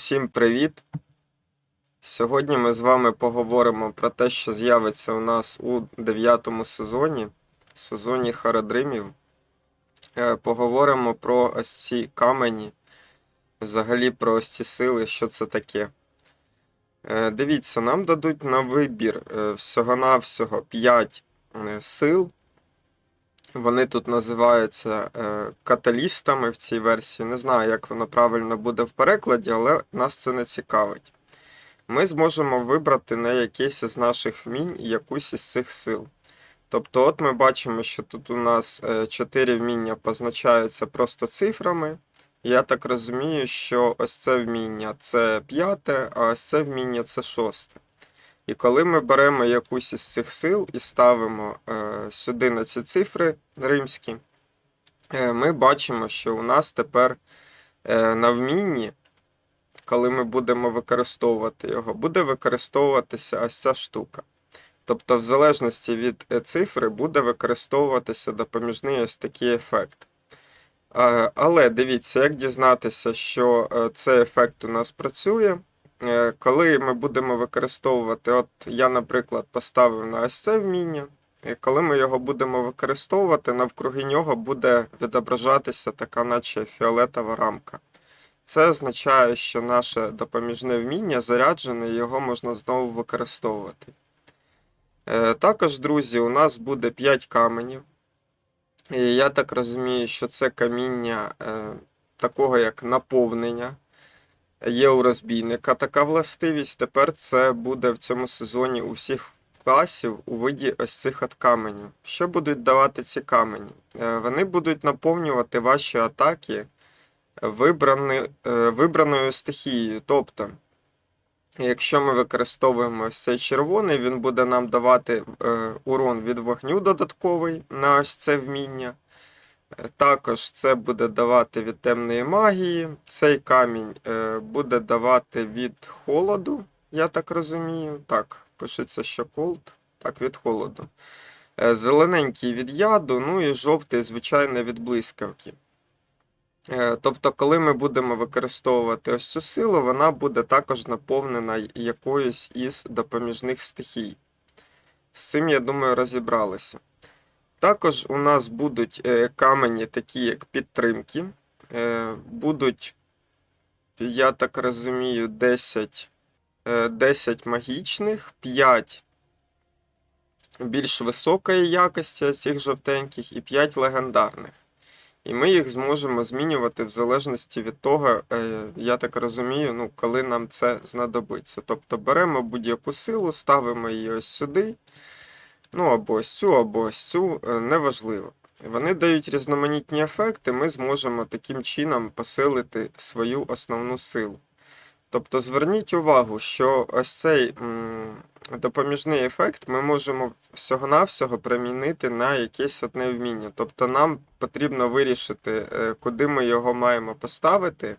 Всім привіт! Сьогодні ми з вами поговоримо про те, що з'явиться у нас у дев'ятому сезоні, сезоні Харадримів. Е, Поговоримо про ось ці камені, взагалі про ось ці сили, що це таке. Е, Дивіться, нам дадуть на вибір е, всього-навсього 5 сил. Вони тут називаються е, каталістами в цій версії. Не знаю, як воно правильно буде в перекладі, але нас це не цікавить. Ми зможемо вибрати на якесь із наших вмінь якусь із цих сил. Тобто, от ми бачимо, що тут у нас 4 вміння позначаються просто цифрами. Я так розумію, що ось це вміння це п'яте, а ось це вміння це шосте. І коли ми беремо якусь із цих сил і ставимо е, сюди на ці цифри римські, е, ми бачимо, що у нас тепер е, на вмінні, коли ми будемо використовувати його, буде використовуватися ось ця штука. Тобто, в залежності від цифри буде використовуватися допоміжний ось такий ефект. Але дивіться, як дізнатися, що цей ефект у нас працює. Е, Коли ми будемо використовувати, от я, наприклад, поставив на ось це вміння, і коли ми його будемо використовувати, навкруги нього буде відображатися така, наче фіолетова рамка. Це означає, що наше допоміжне вміння заряджене, і його можна знову використовувати. Е, Також, друзі, у нас буде 5 каменів. І я так розумію, що це каміння е, такого як наповнення є у розбійника така властивість. Тепер це буде в цьому сезоні у всіх класів у виді ось цих от каменів. Що будуть давати ці камені? Е, Вони будуть наповнювати ваші атаки вибрані, е, вибраною стихією. Тобто, якщо ми використовуємо ось цей червоний, він буде нам давати е, урон від вогню додатковий на ось це вміння. Також це буде давати від темної магії. Цей камінь е, буде давати від холоду, я так розумію. Так, пишеться, що cold. Так, від холоду. Е, Зелененький від яду, ну і жовтий, звичайно, від блискавки. Е, Тобто, коли ми будемо використовувати ось цю силу, вона буде також наповнена якоюсь із допоміжних стихій. З цим, я думаю, розібралися. Також у нас будуть е, камені, такі як підтримки. Е, Будуть, я так розумію, 10, е, 10 магічних, 5 більш високої якості цих жовтеньких і 5 легендарних. І ми їх зможемо змінювати в залежності від того, е, я так розумію, ну, коли нам це знадобиться. Тобто беремо будь-яку силу, ставимо її ось сюди. Ну, або ось цю, або ось цю, е, неважливо. Вони дають різноманітні ефекти, ми зможемо таким чином посилити свою основну силу. Тобто зверніть увагу, що ось цей допоміжний ефект ми можемо всього-навсього примінити на якесь одне вміння. Тобто нам потрібно вирішити, е, куди ми його маємо поставити.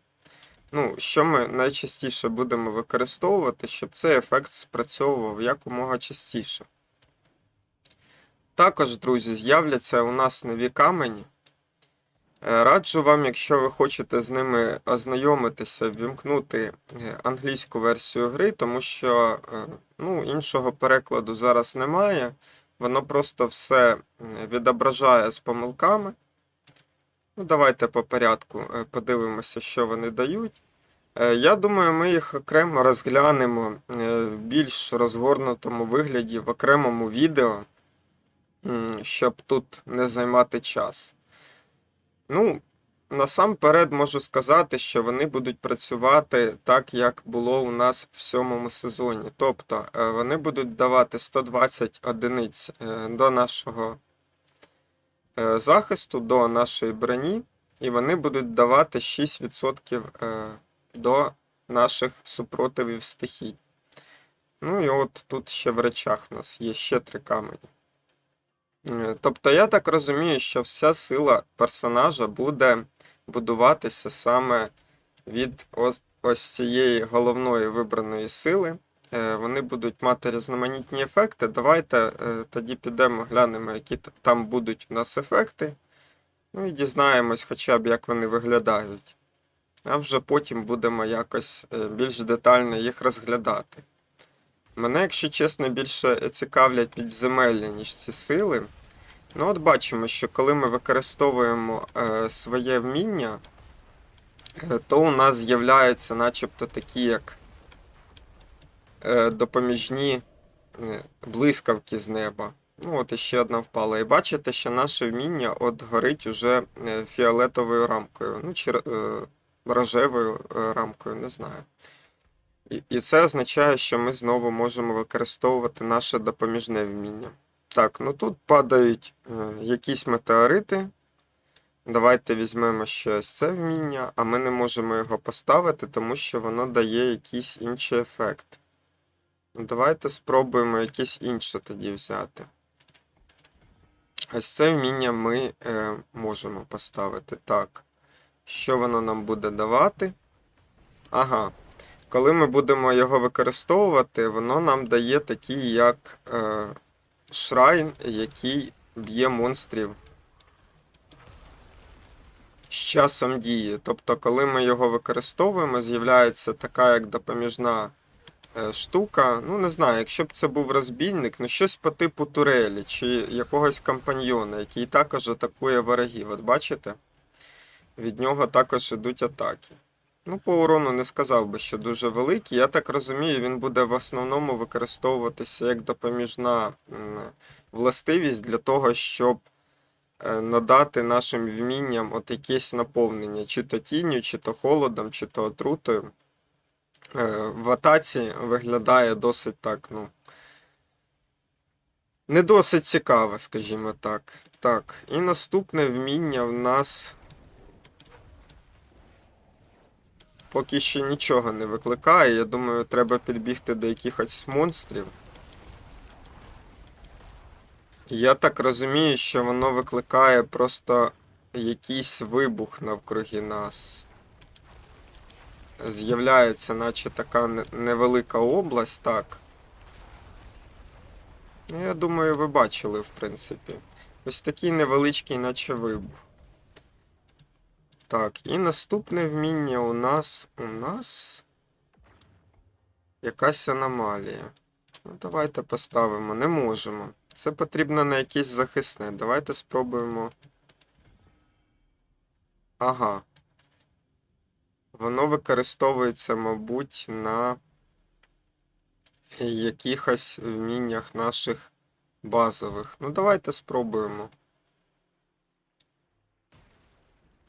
Ну, що ми найчастіше будемо використовувати, щоб цей ефект спрацьовував якомога частіше. Також, друзі, з'являться у нас нові камені. Е, Раджу вам, якщо ви хочете з ними ознайомитися, ввімкнути е, англійську версію гри, тому що е, ну, іншого перекладу зараз немає. Воно просто все відображає з помилками. Ну, Давайте по порядку подивимося, що вони дають. Я думаю, ми їх окремо розглянемо в більш розгорнутому вигляді в окремому відео щоб тут не займати час. Ну, насамперед можу сказати, що вони будуть працювати так, як було у нас в сьомому сезоні. Тобто е, вони будуть давати 120 одиниць е, до нашого е, захисту, до нашої броні, і вони будуть давати 6% до наших супротивів стихій. Ну і от тут ще в речах у нас є ще три камені. Е, Тобто я так розумію, що вся сила персонажа буде будуватися саме від ось, цієї головної вибраної сили. Е, Вони будуть мати різноманітні ефекти. Давайте е, тоді підемо, глянемо, які там будуть у нас ефекти. Ну і дізнаємось хоча б, як вони виглядають. а вже потім будемо якось більш детально їх розглядати. Мене, якщо чесно, більше цікавлять підземелля, ніж ці сили. Ну, от бачимо, що коли ми використовуємо е, своє вміння, е, то у нас з'являються начебто такі, як е, допоміжні е, блискавки з неба. Ну, от іще одна впала. І бачите, що наше вміння от горить уже е, фіолетовою рамкою, ну, чи е, рожевою е, рамкою, не знаю. І, це означає, що ми знову можемо використовувати наше допоміжне вміння. Так, ну тут падають е, якісь метеорити. Давайте візьмемо ще це вміння, а ми не можемо його поставити, тому що воно дає якийсь інший ефект. Ну, Давайте спробуємо якесь інше тоді взяти. Ось це вміння ми е, можемо поставити. Так. Що воно нам буде давати? Ага. Коли ми будемо його використовувати, воно нам дає такий, як е, шрайн, який б'є монстрів з часом дії. Тобто, коли ми його використовуємо, з'являється така як допоміжна е, штука. Ну, не знаю, якщо б це був розбійник, ну щось по типу турелі чи якогось компаньйона, який також атакує ворогів. От бачите? Від нього також ідуть атаки. Ну, по урону не сказав би, що дуже великий. Я так розумію, він буде в основному використовуватися як допоміжна властивість для того, щоб е, надати нашим вмінням от якесь наповнення, чи то тінню, чи то холодом, чи то отрутою. Е, В атаці виглядає досить так, ну. Не досить цікаво, скажімо так. Так, і наступне вміння в нас. Поки що нічого не викликає. Я думаю, треба підбігти до якихось монстрів. Я так розумію, що воно викликає просто якийсь вибух навкруги нас. З'являється, наче така невелика область, так. Ну, я думаю, ви бачили, в принципі. Ось такий невеличкий, наче вибух. Так, і наступне вміння у нас. У нас. Якась аномалія. Ну, давайте поставимо. Не можемо. Це потрібно на якесь захисне. Давайте спробуємо. Ага. Воно використовується, мабуть, на якихось вміннях наших базових. Ну, давайте спробуємо.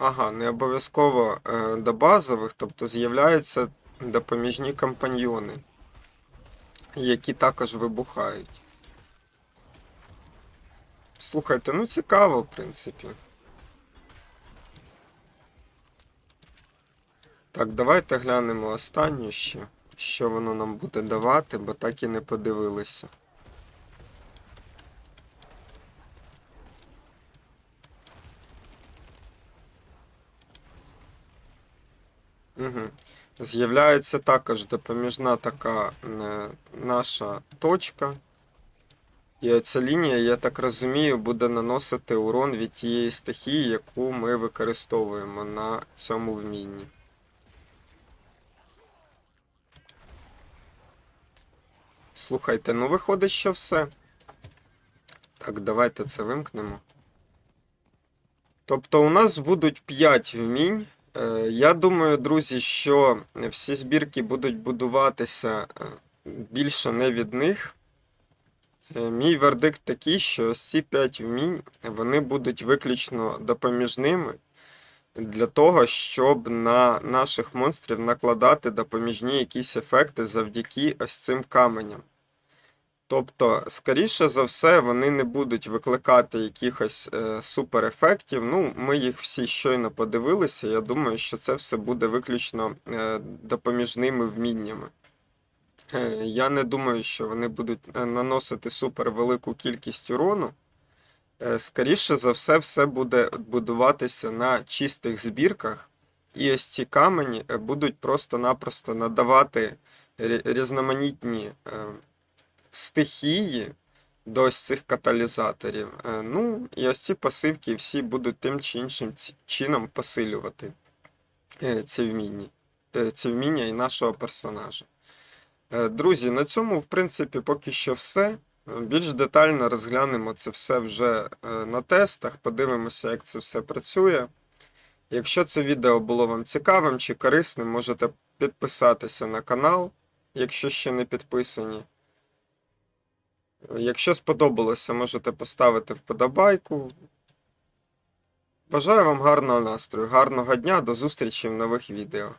Ага, не обов'язково е, до базових, тобто з'являються допоміжні компаньйони, які також вибухають. Слухайте, ну цікаво, в принципі. Так, давайте глянемо останнє ще, що воно нам буде давати, бо так і не подивилися. З'являється також допоміжна така е, наша точка. І ця лінія, я так розумію, буде наносити урон від тієї стихії, яку ми використовуємо на цьому вмінні. Слухайте, ну виходить, що все. Так, давайте це вимкнемо. Тобто у нас будуть 5 вмінь. Е, Я думаю, друзі, що всі збірки будуть будуватися е, більше не від них. Е, Мій вердикт такий, що ось ці 5 вмінь вони будуть виключно допоміжними для того, щоб на наших монстрів накладати допоміжні якісь ефекти завдяки ось цим каменям. Тобто, скоріше за все, вони не будуть викликати якихось е, суперефектів. Ну, ми їх всі щойно подивилися. Я думаю, що це все буде виключно е, допоміжними вміннями. Е, я не думаю, що вони будуть наносити супер велику кількість урону. Скоріше за все, все буде будуватися на чистих збірках. І ось ці камені будуть просто-напросто надавати рі- різноманітні. Стихії до ось цих каталізаторів. Е, Ну, і ось ці пасивки всі будуть тим чи іншим чином посилювати е, ці вміння, е, ці вміння і нашого персонажа. Друзі, на цьому, в принципі, поки що все. Більш детально розглянемо це все вже на тестах, подивимося, як це все працює. Якщо це відео було вам цікавим чи корисним, можете підписатися на канал, якщо ще не підписані. Якщо сподобалося, можете поставити вподобайку. Бажаю вам гарного настрою, гарного дня, до зустрічі в нових відео.